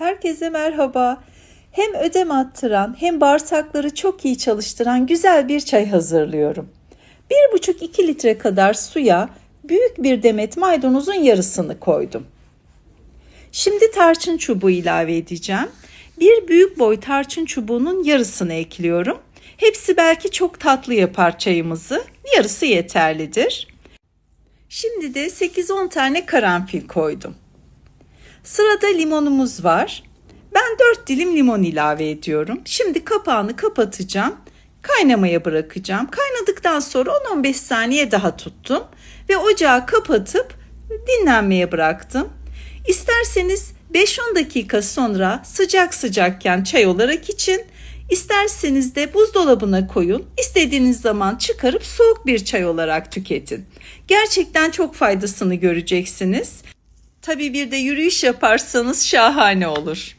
Herkese merhaba. Hem ödem attıran hem bağırsakları çok iyi çalıştıran güzel bir çay hazırlıyorum. 1,5-2 litre kadar suya büyük bir demet maydanozun yarısını koydum. Şimdi tarçın çubuğu ilave edeceğim. Bir büyük boy tarçın çubuğunun yarısını ekliyorum. Hepsi belki çok tatlı yapar çayımızı. Yarısı yeterlidir. Şimdi de 8-10 tane karanfil koydum. Sırada limonumuz var. Ben 4 dilim limon ilave ediyorum. Şimdi kapağını kapatacağım. Kaynamaya bırakacağım. Kaynadıktan sonra 10-15 saniye daha tuttum ve ocağı kapatıp dinlenmeye bıraktım. İsterseniz 5-10 dakika sonra sıcak sıcakken çay olarak için, isterseniz de buzdolabına koyun. İstediğiniz zaman çıkarıp soğuk bir çay olarak tüketin. Gerçekten çok faydasını göreceksiniz. Tabii bir de yürüyüş yaparsanız şahane olur.